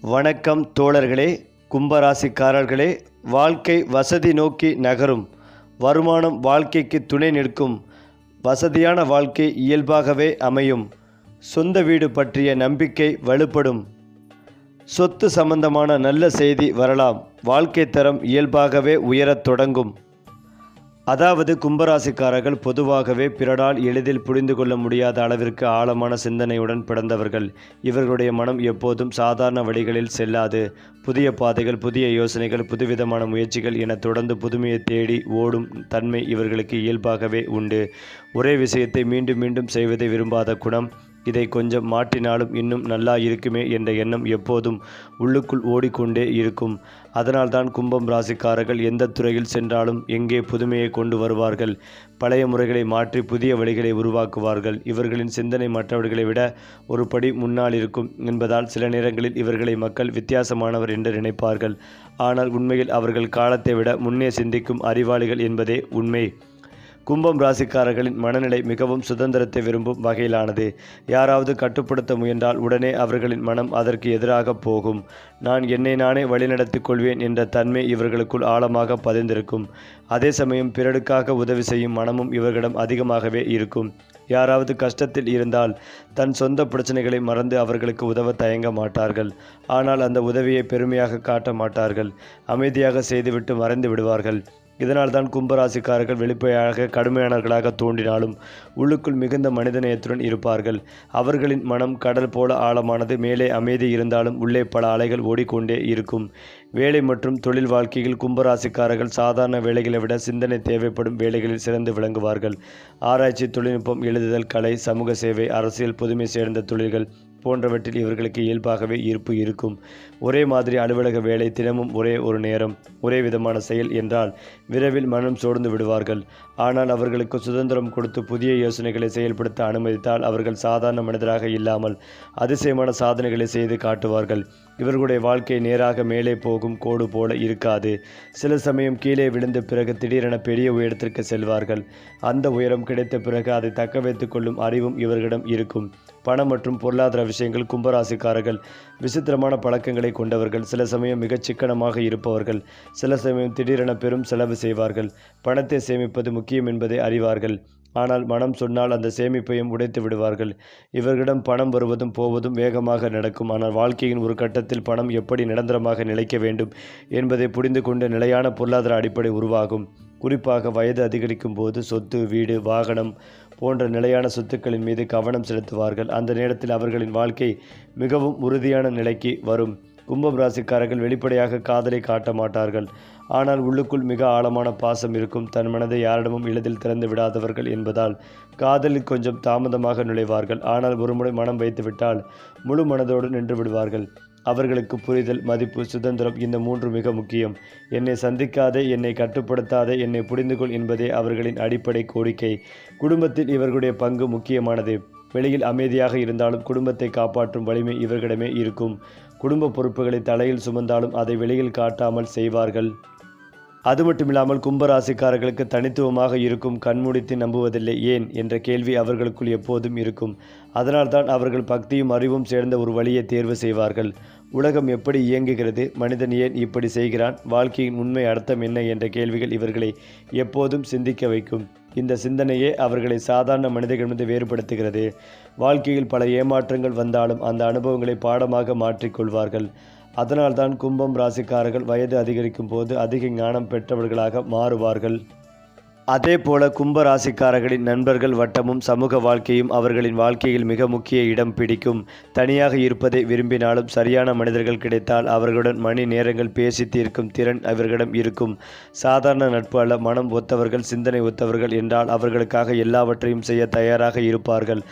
வணக்கம் தோழர்களே கும்பராசிக்காரர்களே. வாழ்க்கை வசதி நோக்கி நகரும். வருமானம் வாழ்க்கைக்கு துணை நிற்கும். வசதியான வாழ்க்கை இயல்பாகவே அமையும். சொந்த வீடு பற்றிய நம்பிக்கை வலுப்படும். சொத்து சம்பந்தமான நல்ல செய்தி வரலாம். வாழ்க்கை தரம் இயல்பாகவே உயரத் தொடங்கும். அதாவது கும்பராசிக்காரர்கள் பொதுவாகவே பிறரால் எளிதில் புரிந்து கொள்ள முடியாத அளவிற்கு ஆழமான சிந்தனையுடன் பிறந்தவர்கள். இவர்களுடைய மனம் எப்போதும் சாதாரண வழிகளில் செல்லாது. புதிய பாதைகள் புதிய யோசனைகள் புதுவிதமான முயற்சிகள் என தொடர்ந்து புதுமையை தேடி ஓடும் தன்மை இவர்களுக்கு இயல்பாகவே உண்டு. ஒரே விஷயத்தை மீண்டும் மீண்டும் செய்வதை விரும்பாத குணம் இதை கொஞ்சம் மாற்றினாலும் இன்னும் நல்லா இருக்குமே என்ற எண்ணம் எப்போதும் உள்ளுக்குள் ஓடிக்கொண்டே இருக்கும். அதனால்தான் கும்பம் ராசிக்காரர்கள் எந்த துறையில் சென்றாலும் எங்கே புதுமையை கொண்டு வருவார்கள்? பழைய முறைகளை மாற்றி புதிய வழிகளை உருவாக்குவார்கள். இவர்களின் சிந்தனை மற்றவர்களை விட ஒரு படி முன்னால் இருக்கும் என்பதால் சில நேரங்களில் இவர்களை மக்கள் வித்தியாசமானவர் என்று நினைப்பார்கள். ஆனால் உண்மையில் அவர்கள் காலத்தை விட முன்னே சிந்திக்கும் அறிவாளிகள் என்பதே உண்மை. கும்பம் ராசிக்காரர்களின் மனநிலை மிகவும் சுதந்திரத்தை விரும்பும் வகையிலானது. யாராவது கட்டுப்படுத்த முயன்றால் உடனே அவர்களின் மனம் அதற்கு எதிராக போகும். நான் என்னை நானே வழிநடத்திக் கொள்வேன் என்ற தன்மை இவர்களுக்குள் ஆழமாக பதிந்திருக்கும். அதே சமயம் பிறருக்காக உதவி செய்யும் மனமும் இவர்களிடம் அதிகமாகவே இருக்கும். யாராவது கஷ்டத்தில் இருந்தால் தன் சொந்த பிரச்சனைகளை மறந்து அவர்களுக்கு உதவ தயங்க மாட்டார்கள். ஆனால் அந்த உதவியை பெருமையாக காட்ட மாட்டார்கள். அமைதியாக செய்துவிட்டு மறைந்து விடுவார்கள். இதனால்தான் கும்பராசிக்காரர்கள் வெளிப்படையாக கடுமையானவர்களாக தோன்றினாலும் உள்ளுக்குள் மிகுந்த மனிதநேயத்துடன் இருப்பார்கள். அவர்களின் மனம் கடல் போல ஆழமானது மேலே அமைதி இருந்தாலும் உள்ளே பல அலைகள் ஓடிக்கொண்டே இருக்கும். வேலை மற்றும் தொழில் வாழ்க்கையில் கும்பராசிக்காரர்கள் சாதாரண வேலைகளை விட சிந்தனை தேவைப்படும் வேலைகளில் சிறந்து விளங்குவார்கள். ஆராய்ச்சி தொழில்நுட்பம் எழுதுதல் கலை சமூக சேவை அரசியல் புதுமை சேர்ந்த தொழில்கள் போன்றவற்றில் இவர்களுக்கு இயல்பாகவே ஈர்ப்பு இருக்கும். ஒரே மாதிரி அலுவலக வேலை தினமும் ஒரே ஒரு நேரம் ஒரே விதமான செயல் என்றால் விரைவில் மனம் சோர்ந்து விடுவார்கள். ஆனால் அவர்களுக்கு சுதந்திரம் கொடுத்து புதிய யோசனைகளை செயல்படுத்த அனுமதித்தால் அவர்கள் சாதாரண மனிதராக இல்லாமல் அதிசயமான சாதனைகளை செய்து காட்டுவார்கள். இவர்களுடைய வாழ்க்கை நேராக மேலே போகும் கோடு போல இருக்காது. சில சமயம் கீழே விழுந்த பிறகு திடீரென பெரிய உயரத்திற்கு செல்வார்கள். அந்த உயரம் கிடைத்த பிறகு அதை தக்க வைத்துக் கொள்ளும் அறிவும் இவர்களிடம் இருக்கும். பணம் மற்றும் பொருளாதார விஷயங்கள் கும்பராசிக்காரர்கள் விசித்திரமான பழக்கங்களை கொண்டவர்கள். சில சமயம் மிகச் சிக்கனமாக இருப்பவர்கள். சில சமயம் திடீரென பெரும் செலவு செய்வார்கள். பணத்தை சேமிப்பது முக்கியம் என்பதை அறிவார்கள். ஆனால் மனம் சொன்னால் அந்த சேமிப்பையும் உடைத்து விடுவார்கள். இவர்களிடம் பணம் வருவதும் போவதும் வேகமாக நடக்கும். ஆனால் வாழ்க்கையின் ஒரு கட்டத்தில் பணம் எப்படி நிரந்தரமாக நிலைக்க வேண்டும் என்பதை புரிந்து கொண்டு நிலையான பொருளாதார அடிப்படை உருவாகும். குறிப்பாக வயது அதிகரிக்கும் போது சொத்து வீடு வாகனம் போன்ற நிலையான சொத்துக்களின் மீது கவனம் செலுத்துவார்கள். அந்த நேரத்தில் அவர்களின் வாழ்க்கை மிகவும் உறுதியான நிலைக்கு வரும். கும்பம் ராசிக்காரர்கள் வெளிப்படையாக காதலை காட்ட மாட்டார்கள். ஆனால் உள்ளுக்குள் மிக ஆழமான பாசம் இருக்கும். தன் மனதை யாரிடமும் எளிதில் திறந்து விடாதவர்கள் என்பதால் காதலில் கொஞ்சம் தாமதமாக நுழைவார்கள். ஆனால் ஒருமுறை மனம் வைத்துவிட்டால் முழு மனதோடு நின்று விடுவார்கள். அவர்களுக்கு புரிதல் மதிப்பு சுதந்திரம் இந்த மூன்று மிக முக்கியம். என்னை சந்திக்காதே என்னை கட்டுப்படுத்தாதே என்னை புரிந்துகொள் என்பதே அவர்களின் அடிப்படை கோரிக்கை. குடும்பத்தில் இவர்களுடைய பங்கு முக்கியமானது. வெளியில் அமைதியாக இருந்தாலும் குடும்பத்தை காப்பாற்றும் வலிமை இவர்களிடமே இருக்கும். குடும்ப பொறுப்புகளை தலையில் சுமந்தாலும் அதை வெளியில் காட்டாமல் செய்வார்கள். அது மட்டுமில்லாமல் கும்பராசிக்காரர்களுக்கு தனித்துவமாக இருக்கும் கண்மூடித்து நம்புவதில்லை. ஏன்? என்ற கேள்வி அவர்களுக்குள் எப்போதும் இருக்கும். அதனால்தான் அவர்கள் பக்தியும் அறிவும் சேர்ந்த ஒரு வழியை தேர்வு செய்வார்கள். உலகம் எப்படி இயங்குகிறது? மனிதன் ஏன் இப்படி செய்கிறான்? வாழ்க்கையின் உண்மை அர்த்தம் என்ன? என்ற கேள்விகள் இவர்களை எப்போதும் சிந்திக்க வைக்கும். இந்த சிந்தனையே அவர்களை சாதாரண மனிதர்களிடமிருந்து வேறுபடுத்துகிறது. வாழ்க்கையில் பல ஏமாற்றங்கள் வந்தாலும் அந்த அனுபவங்களை பாடமாக மாற்றிக்கொள்வார்கள். அதனால்தான் கும்பம் ராசிக்காரர்கள் வயது அதிகரிக்கும் போது அதிக ஞானம் பெற்றவர்களாக மாறுவார்கள். அதே போல கும்பராசிக்காரர்களின் நண்பர்கள் வட்டமும் சமூக வாழ்க்கையும் அவர்களின் வாழ்க்கையில் மிக முக்கிய இடம் பிடிக்கும். தனியாக இருப்பதை விரும்பினாலும் சரியான மனிதர்கள் கிடைத்தால் அவர்களுடன் மணி நேரங்கள் பேசி தீர்க்கும் திறன் அவர்களிடம் இருக்கும். சாதாரண நட்பு அல்ல மனம் ஒத்தவர்கள் சிந்தனை ஒத்தவர்கள் என்றால் அவர்களுக்காக எல்லாவற்றையும் செய்ய தயாராக இருப்பார்கள்.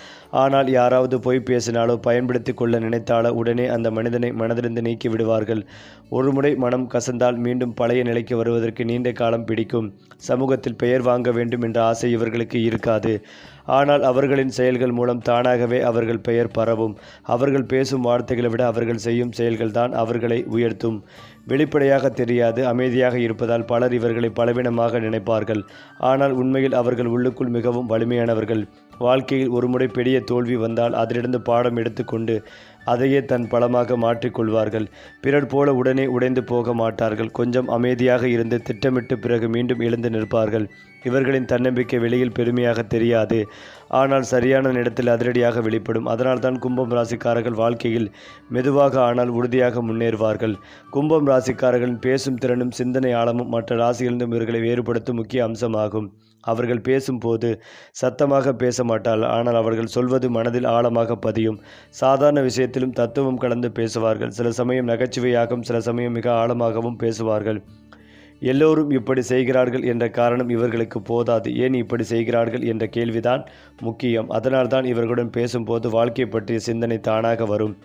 ஆனால் யாராவது பொய் பேசினாலோ பயன்படுத்தி கொள்ள நினைத்தாலோ உடனே அந்த மனிதனை மனதிலிருந்து நீக்கி விடுவார்கள். ஒருமுறை மனம் கசந்தால் மீண்டும் பழைய நிலைக்கு வருவதற்கு நீண்ட காலம் பிடிக்கும். சமூகத்தில் பெயர் வாங்க வேண்டும் என்ற ஆசை இவர்களுக்கு இருக்காது. ஆனால் அவர்களின் செயல்கள் மூலம் தானாகவே அவர்கள் பெயர் பரவும். அவர்கள் பேசும் வார்த்தைகளை விட அவர்கள் செய்யும் செயல்கள்தான் அவர்களை உயர்த்தும். வெளிப்படையாக தெரியாது அமைதியாக இருப்பதால் பலர் இவர்களை பலவீனமாக நினைப்பார்கள். ஆனால் உண்மையில் அவர்கள் உள்ளுக்குள் மிகவும் வலிமையானவர்கள். வாழ்க்கையில் ஒருமுறை பெரிய தோல்வி வந்தால் அதிலிருந்து பாடம் எடுத்துக்கொண்டு அதையே தன் பலமாக மாற்றிக்கொள்வார்கள். பிறர் போல உடனே உடைந்து போக மாட்டார்கள். கொஞ்சம் அமைதியாக இருந்து திட்டமிட்டு பிறகு மீண்டும் எழுந்து நிற்பார்கள். இவர்களின் தன்னம்பிக்கை வெளியில் பெருமையாக தெரியாது. ஆனால் சரியான நேரத்தில் அதிரடியாக வெளிப்படும். அதனால்தான் கும்பம் ராசிக்காரர்கள் வாழ்க்கையில் மெதுவாக ஆனால் உறுதியாக முன்னேறுவார்கள். கும்பம் ராசிக்காரர்களின் பேசும் திறனும் சிந்தனை ஆழமும் மற்ற ராசிகளிலும் இவர்களை வேறுபடுத்தும் முக்கிய அம்சமாகும். அவர்கள் பேசும்போது சத்தமாக பேச மாட்டால் ஆனால் அவர்கள் சொல்வது மனதில் ஆழமாக பதியும். சாதாரண விஷயத்திலும் தத்துவம் கலந்து பேசுவார்கள். சில சமயம் நகைச்சுவையாகவும் சில சமயம் மிக ஆழமாகவும் பேசுவார்கள். எல்லோரும் இப்படி செய்கிறார்கள் என்ற காரணம் இவர்களுக்கு போதாது. ஏன் இப்படி செய்கிறார்கள் என்ற கேள்விதான் முக்கியம். அதனால்தான் இவர்களுடன் பேசும்போது வாழ்க்கை பற்றிய சிந்தனை தானாக வரும்.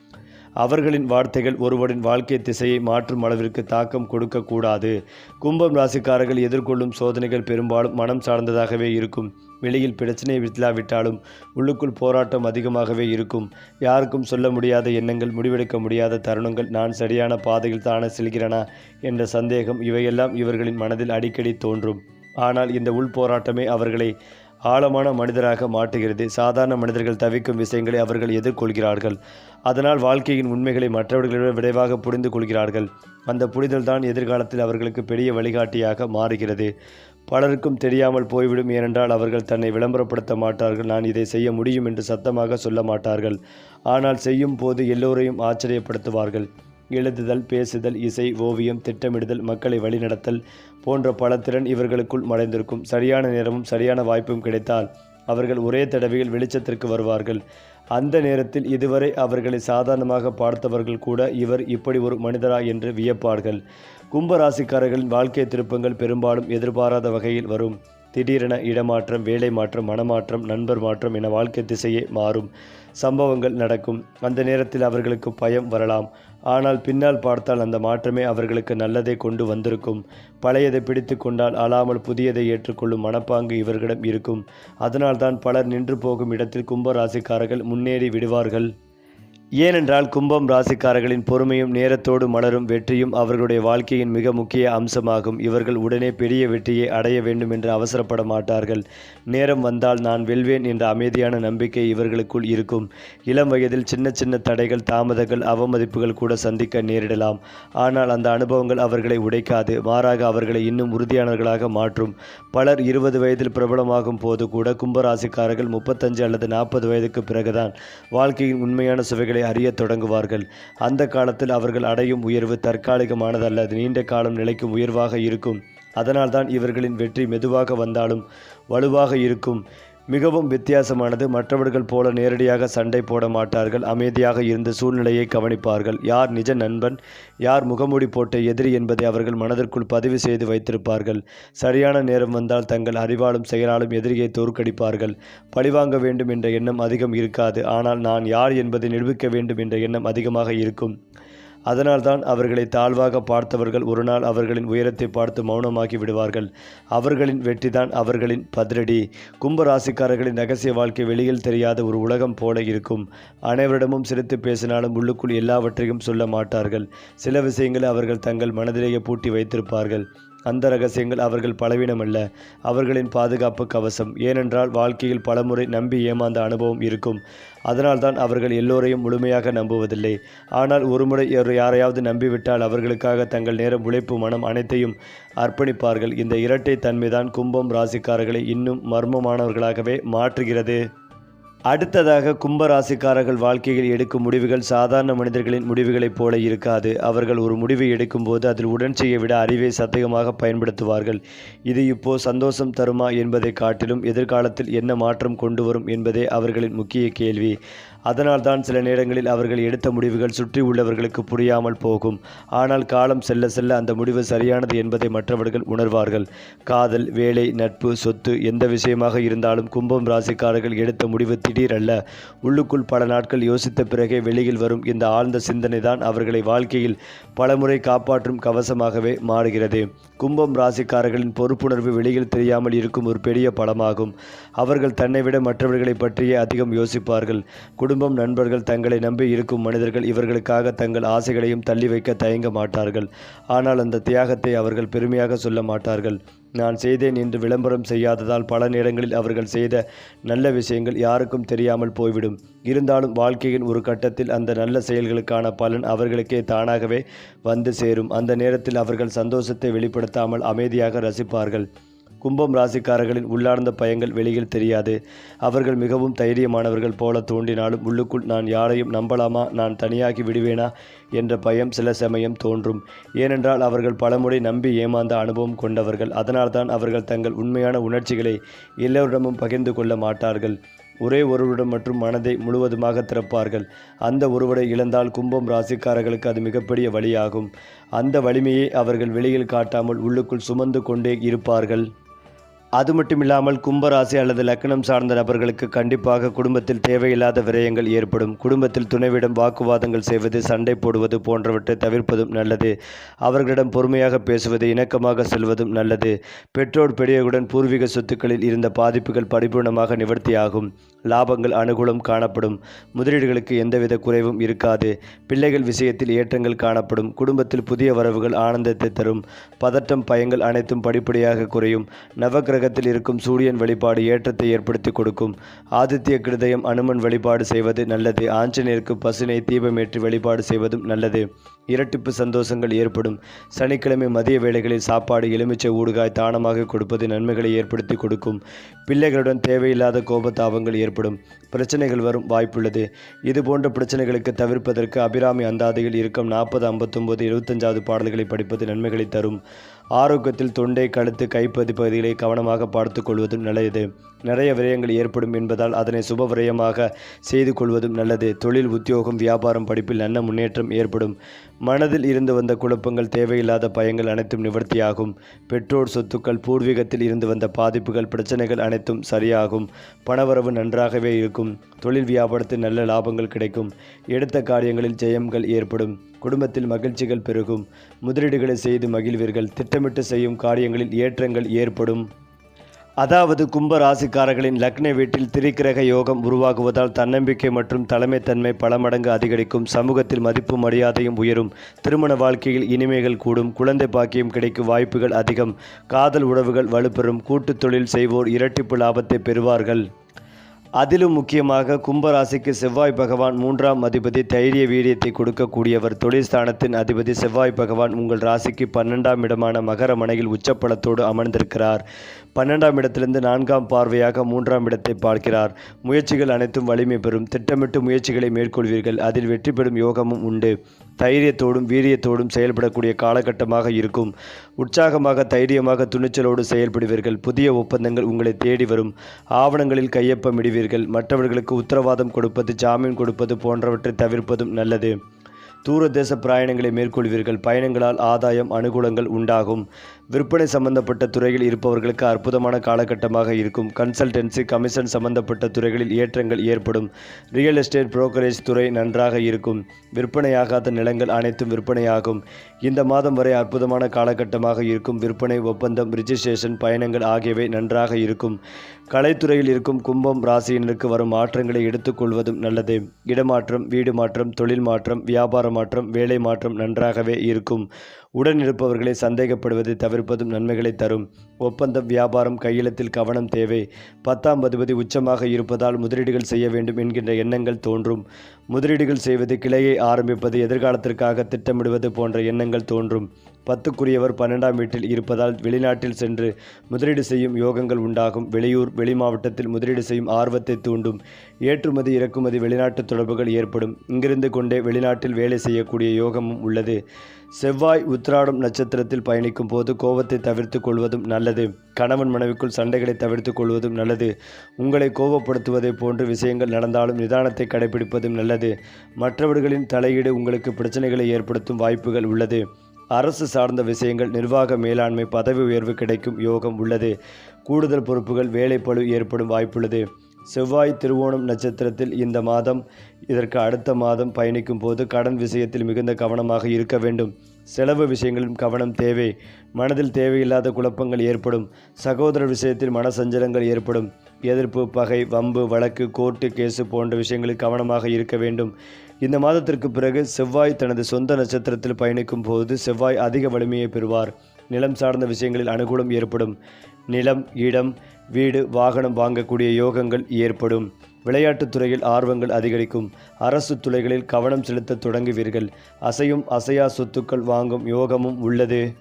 அவர்களின் வார்த்தைகள் ஒருவரின் வாழ்க்கை திசையை மாற்றும் அளவிற்கு தாக்கம் கொடுக்கக்கூடாது. கும்பம் ராசிக்காரர்கள் எதிர்கொள்ளும் சோதனைகள் பெரும்பாலும் மனம் சார்ந்ததாகவே இருக்கும். வெளியில் பிரச்சனை வித்திலாவிட்டாலும் உள்ளுக்குள் போராட்டம் அதிகமாகவே இருக்கும். யாருக்கும் சொல்ல முடியாத எண்ணங்கள் முடிவெடுக்க முடியாத தருணங்கள் நான் சரியான பாதையில் தானே செல்கிறனா? என்ற சந்தேகம் இவையெல்லாம் இவர்களின் மனதில் அடிக்கடி தோன்றும். ஆனால் இந்த உள் போராட்டமே அவர்களை ஆழமான மனிதராக மாட்டுகிறது சாதாரண மனிதர்கள் தவிக்கும் விஷயங்களை அவர்கள் எதிர்கொள்கிறார்கள். அதனால் வாழ்க்கையின் உண்மைகளை மற்றவர்களிடம் விரைவாக புரிந்து கொள்கிறார்கள். அந்த புரிதல் தான் எதிர்காலத்தில் அவர்களுக்கு பெரிய வழிகாட்டியாக மாறுகிறது. பலருக்கும் தெரியாமல் போய்விடும். ஏனென்றால் அவர்கள் தன்னை விளம்பரப்படுத்த மாட்டார்கள். நான் இதை செய்ய முடியும் என்று சத்தமாக சொல்ல மாட்டார்கள். ஆனால் செய்யும் போது எல்லோரையும் ஆச்சரியப்படுத்துவார்கள். எழுதுதல் பேசுதல் இசை ஓவியம் திட்டமிடுதல் மக்களை வழிநடத்தல் போன்ற பல திறன் இவர்களுக்குள் மறைந்திருக்கும். சரியான நேரமும் சரியான வாய்ப்பும் கிடைத்தால் அவர்கள் ஒரே தடவையில் வெளிச்சத்திற்கு வருவார்கள். அந்த நேரத்தில் இதுவரை அவர்களை சாதாரணமாக பார்த்தவர்கள் கூட இவர் இப்படி ஒரு மனிதரா என்று வியப்பார்கள். கும்பராசிக்காரர்களின் வாழ்க்கை திருப்பங்கள் பெரும்பாலும் எதிர்பாராத வகையில் வரும். திடீரென இடமாற்றம் வேலை மாற்றம் மனமாற்றம் நண்பர் மாற்றம் என வாழ்க்கை திசையே மாறும். சம்பவங்கள் நடக்கும். அந்த நேரத்தில் அவர்களுக்கு பயம் வரலாம். ஆனால் பின்னால் பார்த்தால் அந்த மாற்றமே அவர்களுக்கு நல்லதை கொண்டு வந்திருக்கும். பழையதை பிடித்து கொண்டால் அழாமல் புதியதை ஏற்றுக்கொள்ளும் மனப்பாங்கு இவர்களிடம் இருக்கும். அதனால்தான் பலர் நின்று போகும் இடத்தில் கும்பராசிக்காரர்கள் முன்னேறி விடுவார்கள். ஏனென்றால் கும்பம் ராசிக்காரர்களின் பொறுமையும் நேரத்தோடு மலரும் வெற்றியும் அவர்களுடைய வாழ்க்கையின் மிக முக்கிய அம்சமாகும். இவர்கள் உடனே பெரிய வெற்றியை அடைய வேண்டும் என்று அவசரப்பட மாட்டார்கள். நேரம் வந்தால் நான் வெல்வேன் என்ற அமைதியான நம்பிக்கை இவர்களுக்குள் இருக்கும். இளம் வயதில் சின்ன சின்ன தடைகள் தாமதங்கள் அவமதிப்புகள் கூட சந்திக்க நேரிடலாம். ஆனால் அந்த அனுபவங்கள் அவர்களை உடைக்காது. மாறாக அவர்களை இன்னும் உறுதியானவர்களாக மாற்றும். பலர் இருபது வயதில் பிரபலமாகும் போது கூட கும்பராசிக்காரர்கள் முப்பத்தஞ்சு அல்லது நாற்பது வயதுக்கு பிறகுதான் வாழ்க்கையின் உண்மையான சுவைகளை அறியத் தொடங்குவார்கள். அந்த காலத்தில் அவர்கள் அடையும் உயர்வு தற்காலிகமானதல்ல. அது நீண்ட காலம் நிலைக்கும் உயர்வாக இருக்கும். அதனால்தான் இவர்களின் வெற்றி மெதுவாக வந்தாலும் வலுவாக இருக்கும். மிகவும் வித்தியாசமானது. மற்றவர்கள் போல நேரடியாக சண்டை போட மாட்டார்கள். அமைதியாக இருந்த சூழ்நிலையை கவனிப்பார்கள். யார் நிஜ நண்பன் யார் முகமூடி போட்ட எதிரி என்பதை அவர்கள் மனதிற்குள் பதிவு செய்து வைத்திருப்பார்கள். சரியான நேரம் வந்தால் தங்கள் அறிவாலும் செயலாலும் எதிரியை தோற்கடிப்பார்கள். பழிவாங்க வேண்டும் என்ற எண்ணம் அதிகம் இருக்காது. ஆனால் நான் யார் என்பதை நிரூபிக்க வேண்டும் என்ற எண்ணம் அதிகமாக இருக்கும். அதனால்தான் அவர்களை தாழ்வாக பார்த்தவர்கள் ஒரு நாள் அவர்களின் உயரத்தை பார்த்து மௌனமாகி விடுவார்கள். அவர்களின் வெற்றிதான் அவர்களின் பதிரடி கும்பராசிக்காரர்களின் ரகசிய வாழ்க்கை வெளியில் தெரியாத ஒரு உலகம் போல இருக்கும். அனைவரிடமும் சிரித்து பேசினாலும் உள்ளுக்குள் எல்லாவற்றையும் சொல்ல மாட்டார்கள். சில விஷயங்களை அவர்கள் தங்கள் மனதிலேயே பூட்டி வைத்திருப்பார்கள். அந்த ரகசியங்கள் அவர்கள் பலவீனமல்ல. அவர்களின் பாதுகாப்பு கவசம். ஏனென்றால் வாழ்க்கையில் பலமுறை நம்பி ஏமாந்த அனுபவம் இருக்கும். அதனால்தான் அவர்கள் எல்லோரையும் முழுமையாக நம்புவதில்லை. ஆனால் ஒருமுறை யாரையாவது நம்பிவிட்டால் அவர்களுக்காக தங்கள் நேரம் உழைப்பு மனம் அனைத்தையும் அர்ப்பணிப்பார்கள். இந்த இரட்டை தன்மைதான் கும்பம் ராசிக்காரர்களை இன்னும் மர்மமானவர்களாகவே மாற்றுகிறது. அடுத்ததாக கும்பராசிக்காரர்கள் வாழ்க்கையில் எடுக்கும் முடிவுகள் சாதாரண மனிதர்களின் முடிவுகளைப் போல இருக்காது. அவர்கள் ஒரு முடிவை எடுக்கும்போது அதில் உடன் செய்ய விட அறிவை சத்தகமாக பயன்படுத்துவார்கள். இது இப்போ சந்தோஷம் தருமா என்பதை காட்டிலும் எதிர்காலத்தில் என்ன மாற்றம் கொண்டு வரும் என்பதே அவர்களின் முக்கிய கேள்வி. அதனால்தான் சில நேரங்களில் அவர்கள் எடுத்த முடிவுகள் சுற்றி உள்ளவர்களுக்கு புரியாமல் போகும். ஆனால் காலம் செல்ல செல்ல அந்த முடிவு சரியானது என்பதை மற்றவர்கள் உணர்வார்கள். காதல் வேலை நட்பு சொத்து எந்த விஷயமாக இருந்தாலும் கும்பம் ராசிக்காரர்கள் எடுத்த முடிவு திடீரல்ல உள்ளுக்குள் பல நாட்கள் யோசித்த பிறகே வெளியில் வரும் இந்த ஆழ்ந்த சிந்தனை தான் அவர்களை வாழ்க்கையில் பலமுறை காப்பாற்றும் கவசமாகவே மாறுகிறது. கும்பம் ராசிக்காரர்களின் பொறுப்புணர்வு வெளியில் தெரியாமல் இருக்கும் ஒரு பெரிய பலமாகும். அவர்கள் தன்னை விட மற்றவர்களை பற்றியே அதிகம் யோசிப்பார்கள். குடும்பம் நண்பர்கள் தங்களை நம்பி இருக்கும் மனிதர்கள் இவர்களுக்காக தங்கள் ஆசைகளையும் தள்ளி வைக்க தயங்க மாட்டார்கள். ஆனால் அந்த தியாகத்தை அவர்கள் பெருமையாக சொல்ல மாட்டார்கள். நான் செய்தேன் என்று விளம்பரம் செய்யாததால் பல நேரங்களில் அவர்கள் செய்த நல்ல விஷயங்கள் யாருக்கும் தெரியாமல் போய்விடும். இருந்தாலும் வாழ்க்கையின் ஒரு கட்டத்தில் அந்த நல்ல செயல்களுக்கான பலன் அவர்களுக்கே தானாகவே வந்து சேரும். அந்த நேரத்தில் அவர்கள் சந்தோஷத்தை வெளிப்படுத்தாமல் அமைதியாக ரசிப்பார்கள். கும்பம் ராசிக்காரர்களின் உள்ளார்ந்த பயங்கள் வெளியில் தெரியாது. அவர்கள் மிகவும் தைரியமானவர்கள் போல தோன்றினாலும் உள்ளுக்குள் நான் யாரையும் நம்பலாமா? நான் தனியாகி விடுவேனா? என்ற பயம் சில சமயம் தோன்றும். ஏனென்றால் அவர்கள் பலமுறை நம்பி ஏமாந்த அனுபவம் கொண்டவர்கள். அதனால்தான் அவர்கள் தங்கள் உண்மையான உணர்ச்சிகளை எல்லோரிடமும் பகிர்ந்து கொள்ள மாட்டார்கள். ஒரே ஒருவரிடம் மற்றும் மனதை முழுவதுமாக திறப்பார்கள். அந்த ஒருவரை இழந்தால் கும்பம் ராசிக்காரர்களுக்கு அது மிகப்பெரிய வழியாகும். அந்த வலிமையை அவர்கள் வெளியில் காட்டாமல் உள்ளுக்குள் சுமந்து கொண்டே இருப்பார்கள். அது மட்டும் இல்லாமல் கும்பராசி அல்லது லக்னம் சார்ந்த நபர்களுக்கு கண்டிப்பாக குடும்பத்தில் தேவையில்லாத விரயங்கள் ஏற்படும். குடும்பத்தில் துணைவிடம் வாக்குவாதங்கள் செய்வது சண்டை போடுவது போன்றவற்றை தவிர்ப்பதும் நல்லது. அவர்களிடம் பொறுமையாக பேசுவது இணக்கமாக செல்வதும் நல்லது. பெற்றோர் பெரியவர்களுடன் பூர்வீக சொத்துக்களில் இருந்த பாதிப்புகள் பரிபூர்ணமாக நிவர்த்தியாகும். லாபங்கள் அனுகூலம் காணப்படும். முதலீடுகளுக்கு எந்தவித குறைவும் இருக்காது. பிள்ளைகள் விஷயத்தில் ஏற்றங்கள் காணப்படும். குடும்பத்தில் புதிய வரவுகள் ஆனந்தத்தை தரும். பதட்டம் பயங்கள் அனைத்தும் படிப்படியாக குறையும். நவக்கிரகத்தில் இருக்கும் சூரியன் வழிபாடு ஏற்றத்தை ஏற்படுத்தி கொடுக்கும். ஆதித்ய கிருதயம் அனுமன் வழிபாடு செய்வது நல்லது. ஆஞ்சநேயருக்கு பசுனை தீபமேற்றி வழிபாடு செய்வதும் நல்லது. இரட்டிப்பு சந்தோஷங்கள் ஏற்படும். சனிக்கிழமை மதிய வேளைகளில் சாப்பாடு எலுமிச்சை ஊடுகாய் தானமாக கொடுப்பது நன்மைகளை ஏற்படுத்தி கொடுக்கும். பிள்ளைகளுடன் தேவையில்லாத கோபத்தாபங்கள் ஏற்படும். பிரச்சனைகள் வரும் வாய்ப்புள்ளது. இது போன்ற பிரச்சனைகளுக்கு தவிர்ப்பதற்கு அபிராமி அந்தாதையில் இருக்கும் நாற்பது ஐம்பத்தொம்போது இருபத்தஞ்சாவது பாடல்களை படிப்பது நன்மைகளை தரும். ஆரோக்கியத்தில் தொண்டை கழுத்து கைப்பதி பகுதிகளை கவனமாக பார்த்து கொள்வதும் நல்லது. நிறைய விரயங்கள் ஏற்படும் என்பதால் அதனை சுப விரயமாக செய்து கொள்வதும் நல்லது. தொழில் உத்தியோகம் வியாபாரம் படிப்பில் நல்ல முன்னேற்றம் ஏற்படும். மனதில் இருந்து வந்த குழப்பங்கள் தேவையில்லாத பயங்கள் அனைத்தும் நிவர்த்தியாகும். பெற்றோர் சொத்துக்கள் பூர்வீகத்தில் இருந்து வந்த பாதிப்புகள் பிரச்சனைகள் அனைத்தும் சரியாகும். பணவரவு நன்றாகவே இருக்கும். தொழில் வியாபாரத்தில் நல்ல லாபங்கள் கிடைக்கும். எடுத்த காரியங்களில் ஜெயங்கள் ஏற்படும். குடும்பத்தில் மகிழ்ச்சிகள் பெருகும். முதலீடுகளை செய்து மகிழ்வீர்கள். திட்டமிட்டு செய்யும் காரியங்களில் ஏற்றங்கள் ஏற்படும். அதாவது கும்ப ராசிக்காரர்களின் லக்ன வீட்டில் திரிக்கிரக யோகம் உருவாகுவதால் தன்னம்பிக்கை மற்றும் தலைமைத்தன்மை பல மடங்கு அதிகரிக்கும். சமூகத்தில் மதிப்பு மரியாதையும் உயரும். திருமண வாழ்க்கையில் இனிமைகள் கூடும். குழந்தை பாக்கியம் கிடைக்கும் வாய்ப்புகள் அதிகம். காதல் உறவுகள் வலுப்பெறும். கூட்டுத் தொழில் செய்வோர் இரட்டிப்பு லாபத்தை பெறுவார்கள். அதிலும் முக்கியமாக கும்பராசிக்கு செவ்வாய் பகவான் மூன்றாம் அதிபதி தைரிய வீரியத்தை கொடுக்கக்கூடியவர். தொழில்ஸ்தானத்தின் அதிபதி செவ்வாய் பகவான் உங்கள் ராசிக்கு பன்னெண்டாம் இடமான மகர மனையில் உச்சப்பலத்தோடு அமர்ந்திருக்கிறார். பன்னெண்டாம் இடத்திலிருந்து நான்காம் பார்வையாக மூன்றாம் இடத்தை பார்க்கிறார். முயற்சிகள் அனைத்தும் வலிமை பெறும். திட்டமிட்டு முயற்சிகளை மேற்கொள்வீர்கள். அதில் வெற்றி பெறும் யோகமும் உண்டு. தைரியத்தோடும் வீரியத்தோடும் செயல்படக்கூடிய காலகட்டமாக இருக்கும். உற்சாகமாக தைரியமாக துணிச்சலோடு செயல்படுவீர்கள். புதிய ஒப்பந்தங்கள் உங்களை தேடி வரும். ஆவணங்களில் கையொப்பமிடுவீர்கள் மற்றவர்களுக்கு உத்தரவாதம் கொடுப்பது ஜாமீன் கொடுப்பது போன்றவற்றை தவிர்ப்பதும் நல்லது. தூரதேச பிரயாணங்களை மேற்கொள்வீர்கள். பயணங்களால் ஆதாயம் அனுகூலங்கள் உண்டாகும். விற்பனை சம்பந்தப்பட்ட துறையில் இருப்பவர்களுக்கு அற்புதமான காலகட்டமாக இருக்கும். கன்சல்டன்சி கமிஷன் சம்பந்தப்பட்ட துறைகளில் ஏற்றங்கள் ஏற்படும். ரியல் எஸ்டேட் புரோக்கரேஜ் துறை நன்றாக இருக்கும். விற்பனையாகாத நிலங்கள் அனைத்தும் விற்பனையாகும். இந்த மாதம் வரை அற்புதமான காலகட்டமாக இருக்கும். விற்பனை ஒப்பந்தம் ரிஜிஸ்ட்ரேஷன் பயணங்கள் ஆகியவை நன்றாக இருக்கும். கலைத்துறையில் இருக்கும் கும்பம் ராசியினருக்கு வரும் மாற்றங்களை எடுத்துக்கொள்வதும் நல்லது. இடமாற்றம் வீடு மாற்றம் தொழில் மாற்றம் வியாபார மாற்றம் வேலை மாற்றம் நன்றாகவே இருக்கும். உடன் இருப்பவர்களை சந்தேகப்படுவதை தவிர்ப்பதும் நன்மைகளை தரும். ஒப்பந்தம் வியாபாரம் கையெழுத்தில் கவனம் தேவை. பத்தாம் பதிபதி உச்சமாக இருப்பதால் முதலீடுகள் செய்ய வேண்டும் என்கின்ற எண்ணங்கள் தோன்றும். முதலீடுகள் செய்வது கிளையை ஆரம்பிப்பது எதிர்காலத்திற்காக திட்டமிடுவது போன்ற எண்ணங்கள் தோன்றும். பத்துக்குரியவர் பன்னெண்டாம் வீட்டில் இருப்பதால் வெளிநாட்டில் சென்று முதலீடு செய்யும் யோகங்கள் உண்டாகும். வெளியூர் வெளி மாவட்டத்தில் முதலீடு செய்யும் ஆர்வத்தை தூண்டும். ஏற்றுமதி இறக்குமதி வெளிநாட்டு தொடர்புகள் ஏற்படும். இங்கிருந்து கொண்டே வெளிநாட்டில் வேலை செய்யக்கூடிய யோகமும் உள்ளது. செவ்வாய் உத்ராடம் நட்சத்திரத்தில் பயணிக்கும் போது கோபத்தை தவிர்த்து கொள்வதும் நல்லது. கணவன் மனைவிக்குள் சண்டைகளை தவிர்த்து கொள்வதும் நல்லது. உங்களை கோபப்படுத்துவதை போன்று விஷயங்கள் நடந்தாலும் நிதானத்தை கடைபிடிப்பதும் நல்லது. மற்றவர்களின் தலையீடு உங்களுக்கு பிரச்சனைகளை ஏற்படுத்தும் வாய்ப்புகள் உள்ளது. அரசு சார்ந்த விஷயங்கள் நிர்வாக மேலாண்மை பதவி உயர்வு கிடைக்கும் யோகம் உள்ளது. கூடுதல் பொறுப்புகள் வேலைப்பழு ஏற்படும் வாய்ப்புள்ளது. செவ்வாய் திருவோணம் நட்சத்திரத்தில் இந்த மாதம் இதற்கு அடுத்த மாதம் பயணிக்கும் போது கடன் விஷயத்தில் மிகுந்த கவனமாக இருக்க வேண்டும். செலவு விஷயங்களிலும் கவனம் தேவை. மனதில் தேவையில்லாத குழப்பங்கள் ஏற்படும். சகோதரர் விஷயத்தில் மனசஞ்சலங்கள் ஏற்படும். எதிர்ப்பு பகை வம்பு வழக்கு கோர்ட்டு கேஸு போன்ற விஷயங்களில் கவனமாக இருக்க வேண்டும். இந்த மாதத்திற்கு பிறகு செவ்வாய் தனது சொந்த நட்சத்திரத்தில் பயணிக்கும் போது செவ்வாய் அதிக வலிமையை பெறுவார். நிலம் சார்ந்த விஷயங்களில் அனுகூலம் ஏற்படும். நிலம் இடம் வீடு வாகனம் வாங்கக்கூடிய யோகங்கள் ஏற்படும். விளையாட்டுத் துறையில் ஆர்வங்கள் அதிகரிக்கும். அரசு துறைகளில் கவனம் செலுத்த தொடங்குவீர்கள். அசையும் அசையா சொத்துக்கள் வாங்கும் யோகமும் உள்ளது.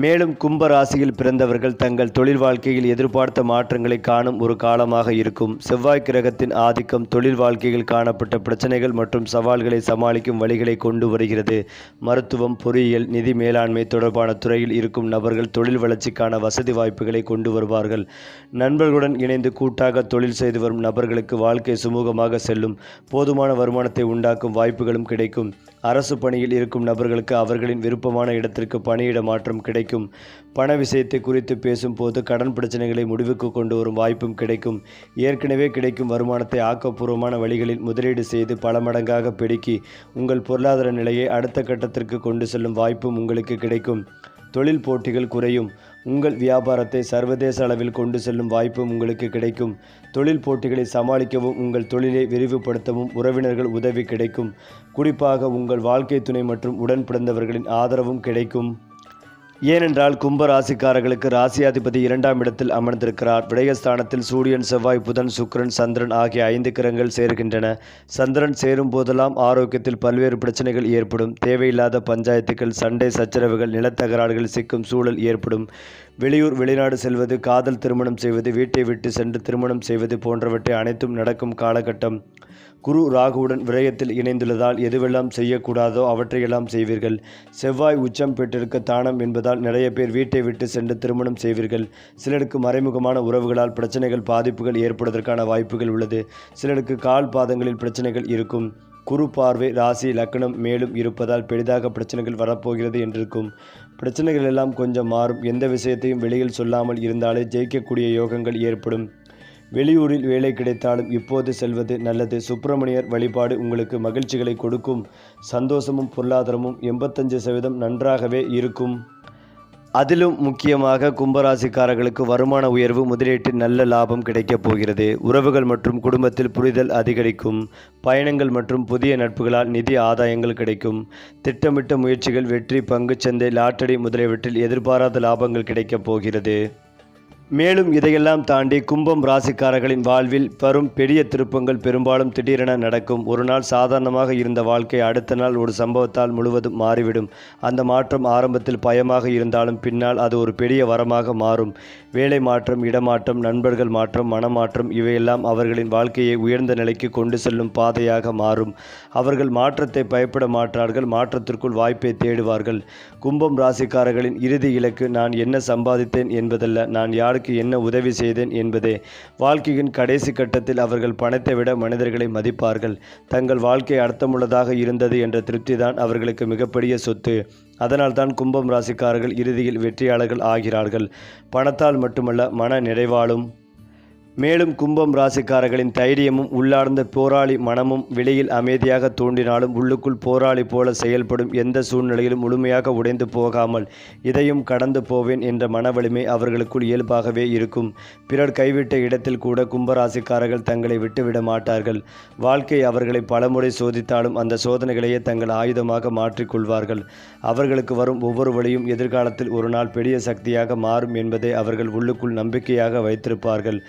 மேலும் கும்ப ராசியில் பிறந்தவர்கள் தங்கள் தொழில் வாழ்க்கையில் எதிர்பார்த்த மாற்றங்களை காணும் ஒரு காலமாக இருக்கும். செவ்வாய் கிரகத்தின் ஆதிக்கம் தொழில் வாழ்க்கையில் காணப்பட்ட பிரச்சனைகள் மற்றும் சவால்களை சமாளிக்கும் வழிகளை கொண்டு வருகிறது. மருத்துவம் பொறியியல் நிதி மேலாண்மை தொடர்பான துறையில் இருக்கும் நபர்கள் தொழில் வளர்ச்சிக்கான வசதி வாய்ப்புகளை கொண்டு வருவார்கள். நண்பர்களுடன் இணைந்து கூட்டாக தொழில் செய்து வரும் நபர்களுக்கு வாழ்க்கை சுமூகமாக செல்லும். போதுமான வருமானத்தை உண்டாக்கும் வாய்ப்புகளும் கிடைக்கும். அரசு பணியில் இருக்கும் நபர்களுக்கு அவர்களின் விருப்பமான இடத்திற்கு பணியிட மாற்றம் கிடைக்கும். பண விஷயத்தை குறித்து பேசும்போது கடன் பிரச்சனைகளை முடிவுக்கு கொண்டு வரும் வாய்ப்பும் கிடைக்கும். ஏற்கனவே கிடைக்கும் வருமானத்தை ஆக்கப்பூர்வமான வழிகளில் முதலீடு செய்து பல மடங்காக பெருக்கி உங்கள் பொருளாதார நிலையை அடுத்த கட்டத்திற்கு கொண்டு செல்லும் வாய்ப்பும் உங்களுக்கு கிடைக்கும். தொழில் போட்டிகள் குறையும். உங்கள் வியாபாரத்தை சர்வதேச அளவில் கொண்டு செல்லும் வாய்ப்பும் உங்களுக்கு கிடைக்கும். தொழில் போட்டிகளை சமாளிக்கவும் உங்கள் தொழிலை விரிவுபடுத்தவும் உறவினர்கள் உதவி கிடைக்கும். குறிப்பாக உங்கள் வாழ்க்கை துணை மற்றும் உடன் பிறந்தவர்களின் ஆதரவும் கிடைக்கும். ஏனென்றால் கும்பராசிக்காரர்களுக்கு ராசியாதிபதி இரண்டாம் இடத்தில் அமர்ந்திருக்கிறார். விடயஸ்தானத்தில் சூரியன் செவ்வாய் புதன் சுக்கிரன் சந்திரன் ஆகிய ஐந்து கிரகங்கள் சேர்கின்றன. சந்திரன் சேரும் போதெல்லாம் ஆரோக்கியத்தில் பல்வேறு பிரச்சனைகள் ஏற்படும். தேவையில்லாத பஞ்சாயத்துகள் சண்டை சச்சரவுகள் நிலத்தகராறுகள் சிக்கும் சூழல் ஏற்படும். வெளியூர் வெளிநாடு செல்வது காதல் திருமணம் செய்வது வீட்டை விட்டு சென்று திருமணம் செய்வது போன்றவற்றை அனைத்தும் நடக்கும் காலகட்டம். குரு ராகுவுடன் விரயத்தில் இணைந்துள்ளதால் எதுவெல்லாம் செய்யக்கூடாதோ அவற்றையெல்லாம் செய்வீர்கள். செவ்வாய் உச்சம் பெற்றிருக்க தானம் என்பதால் நிறைய பேர் வீட்டை விட்டு சென்று திருமணம் செய்வீர்கள். சிலருக்கு மறைமுகமான உறவுகளால் பிரச்சனைகள் பாதிப்புகள் ஏற்படுவதற்கான வாய்ப்புகள் உள்ளது. சிலருக்கு கால் பாதங்களில் பிரச்சனைகள் இருக்கும். குரு பார்வை ராசி லக்னம் மேலும் இருப்பதால் பெரிதாக பிரச்சனைகள் வரப்போகிறது என்றிருக்கும். பிரச்சனைகள் எல்லாம் கொஞ்சம் மாறும். எந்த விஷயத்தையும் வெளியில் சொல்லாமல் இருந்தாலே ஜெயிக்கக்கூடிய யோகங்கள் ஏற்படும். வெளியூரில் வேலை கிடைத்தாலும் இப்போது செல்வது நல்லது. சுப்பிரமணியர் வழிபாடு உங்களுக்கு மகிழ்ச்சிகளை கொடுக்கும். சந்தோஷமும் பொருளாதாரமும் எண்பத்தஞ்சு சதவீதம் நன்றாகவே இருக்கும். அதிலும் முக்கியமாக கும்பராசிக்காரர்களுக்கு வருமான உயர்வு முதலீட்டில் நல்ல லாபம் கிடைக்கப் போகிறது. உறவுகள் மற்றும் குடும்பத்தில் புரிதல் அதிகரிக்கும். பயணங்கள் மற்றும் புதிய நட்புகளால் நிதி ஆதாயங்கள் கிடைக்கும். திட்டமிட்ட முயற்சிகள் வெற்றி பங்குச்சந்தை லாட்டரி முதலியவற்றில் எதிர்பாராத லாபங்கள் கிடைக்கப் போகிறது. மேலும் இதையெல்லாம் தாண்டி கும்பம் ராசிக்காரர்களின் வாழ்வில் வரும் பெரிய திருப்பங்கள் பெரும்பாலும் திடீரென நடக்கும். ஒரு நாள் சாதாரணமாக இருந்த வாழ்க்கை அடுத்த நாள் ஒரு சம்பவத்தால் முழுவதும் மாறிவிடும். அந்த மாற்றம் ஆரம்பத்தில் பயமாக இருந்தாலும் பின்னால் அது ஒரு பெரிய வரமாக மாறும். வேலை மாற்றம் இடமாற்றம் நண்பர்கள் மாற்றம் மனமாற்றம் இவையெல்லாம் அவர்களின் வாழ்க்கையை உயர்ந்த நிலைக்கு கொண்டு செல்லும் பாதையாக மாறும். அவர்கள் மாற்றத்தை பயப்பட மாற்றார்கள் மாற்றத்திற்குள் வாய்ப்பை தேடுவார்கள். கும்பம் ராசிக்காரர்களின் இறுதி இலக்கு நான் என்ன சம்பாதித்தேன் என்பதல்ல. நான் யாருக்கு என்ன உதவி செய்தேன் என்பதே. வாழ்க்கையின் கடைசி கட்டத்தில் அவர்கள் பணத்தை விட மனிதர்களை மதிப்பார்கள். தங்கள் வாழ்க்கை அர்த்தமுள்ளதாக இருந்தது என்ற திருப்திதான் அவர்களுக்கு மிகப்பெரிய சொத்து. அதனால்தான் கும்பம் ராசிக்காரர்கள் இறுதியில் வெற்றியாளர்கள் ஆகிறார்கள். பணத்தால் மட்டுமல்ல மன நிறைவாலும் மேலும் கும்பம் ராசிக்காரர்களின் தைரியமும் உள்ளார்ந்த போராளி மனமும் வெளியில் அமைதியாக தோன்றினாலும் உள்ளுக்குள் போராளி போல செயல்படும் எந்த சூழ்நிலையிலும் முழுமையாக உடைந்து போகாமல் இதையும் கடந்து போவேன் என்ற மன வலிமை அவர்களுக்குள் இயல்பாகவே இருக்கும். பிறர் கைவிட்ட இடத்தில் கூட கும்பராசிக்காரர்கள் தங்களை விட்டுவிட மாட்டார்கள். வாழ்க்கை அவர்களை பலமுறை சோதித்தாலும் அந்த சோதனைகளையே தங்கள் ஆயுதமாக மாற்றிக்கொள்வார்கள் அவர்களுக்கு வரும் ஒவ்வொரு வழியும் எதிர்காலத்தில் ஒரு நாள் பெரிய சக்தியாக மாறும் என்பதை அவர்கள் உள்ளுக்குள் நம்பிக்கையாக வைத்திருப்பார்கள்.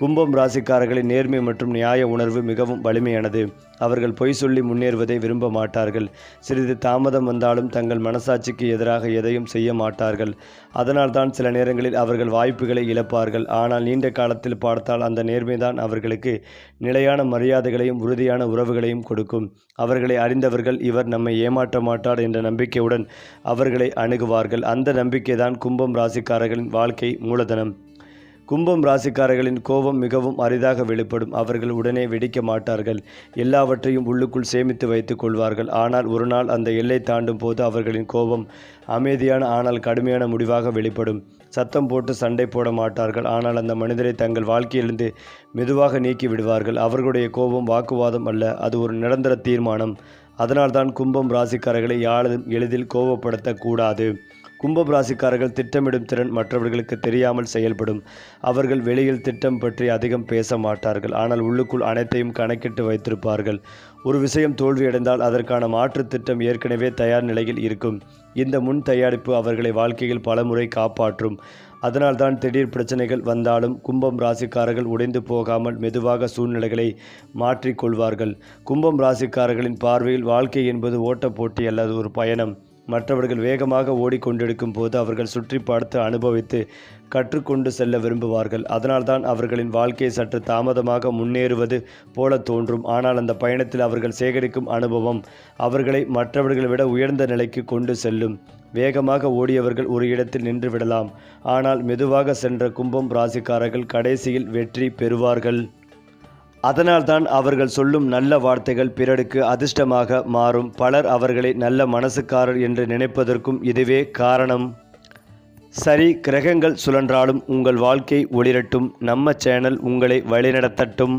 கும்பம் ராசிக்காரர்களின் நேர்மை மற்றும் நியாய உணர்வு மிகவும் வலிமையானது. அவர்கள் பொய் சொல்லி முன்னேறுவதை விரும்ப மாட்டார்கள். சிறிது தாமதம் வந்தாலும் தங்கள் மனசாட்சிக்கு எதிராக எதையும் செய்ய மாட்டார்கள். அதனால்தான் சில நேரங்களில் அவர்கள் வாய்ப்புகளை இழப்பார்கள். ஆனால் நீண்ட காலத்தில் பார்த்தால் அந்த நேர்மைதான் அவர்களுக்கு நிலையான மரியாதைகளையும் உறுதியான உறவுகளையும் கொடுக்கும். அவர்களை அறிந்தவர்கள் இவர் நம்மை ஏமாற்ற மாட்டார் என்ற நம்பிக்கையுடன் அவர்களை அணுகுவார்கள். அந்த நம்பிக்கைதான் கும்பம் ராசிக்காரர்களின் வாழ்க்கை மூலதனம். கும்பம் ராசிக்காரர்களின் கோபம் மிகவும் அரிதாக வெளிப்படும். அவர்கள் உடனே வெடிக்க மாட்டார்கள். எல்லாவற்றையும் உள்ளுக்குள் சேமித்து வைத்துக் கொள்வார்கள். ஆனால் ஒரு நாள் அந்த எல்லை தாண்டும் போது அவர்களின் கோபம் அமைதியான ஆனால் கடுமையான முடிவாக வெளிப்படும். சத்தம் போட்டு சண்டை போட மாட்டார்கள். ஆனால் அந்த மனிதரை தங்கள் வாழ்க்கையிலிருந்து மெதுவாக நீக்கி விடுவார்கள். அவர்களுடைய கோபம் வாக்குவாதம் அல்ல. அது ஒரு நிரந்தர தீர்மானம். அதனால்தான் கும்பம் ராசிக்காரர்களை யாரும் எளிதில் கோபப்படுத்தக்கூடாது. கும்பம் ராசிக்காரர்கள் திட்டமிடும் திறன் மற்றவர்களுக்கு தெரியாமல் செயல்படும். அவர்கள் வெளியில் திட்டம் பற்றி அதிகம் பேச மாட்டார்கள். ஆனால் உள்ளுக்குள் அனைத்தையும் கணக்கிட்டு வைத்திருப்பார்கள். ஒரு விஷயம் தோல்வியடைந்தால் அதற்கான மாற்று திட்டம் ஏற்கனவே தயார் நிலையில் இருக்கும். இந்த முன் தயாரிப்பு அவர்களை வாழ்க்கையில் பலமுறை காப்பாற்றும். அதனால்தான் திடீர் பிரச்சனைகள் வந்தாலும் கும்பம் ராசிக்காரர்கள் உடைந்து போகாமல் மெதுவாக சூழ்நிலைகளை மாற்றிக்கொள்வார்கள் கும்பம் ராசிக்காரர்களின் பார்வையில் வாழ்க்கை என்பது ஓட்டப் போட்டி அல்லது ஒரு பயணம். மற்றவர்கள் வேகமாக ஓடிக்கொண்டிருக்கும் போது அவர்கள் சுற்றி பார்த்து அனுபவித்து கற்றுக்கொண்டு செல்ல விரும்புவார்கள். அதனால்தான் அவர்களின் வாழ்க்கை சற்று தாமதமாக முன்னேறுவது போல தோன்றும். ஆனால் அந்த பயணத்தில் அவர்கள் சேகரிக்கும் அனுபவம் அவர்களை மற்றவர்களை விட உயர்ந்த நிலைக்கு கொண்டு செல்லும். வேகமாக ஓடியவர்கள் ஒரு இடத்தில் நின்று விடலாம். ஆனால் மெதுவாக சென்ற கும்பம் ராசிக்காரர்கள் கடைசியில் வெற்றி பெறுவார்கள். அதனால்தான் அவர்கள் சொல்லும் நல்ல வார்த்தைகள் பிறருக்கு அதிர்ஷ்டமாக மாறும். பலர் அவர்களை நல்ல மனசுக்காரர் என்று நினைப்பதற்கும் இதுவே காரணம். சரி கிரகங்கள் சுழன்றாலும் உங்கள் வாழ்க்கை ஒளிரட்டும். நம்ம சேனல் உங்களை வழிநடத்தட்டும்.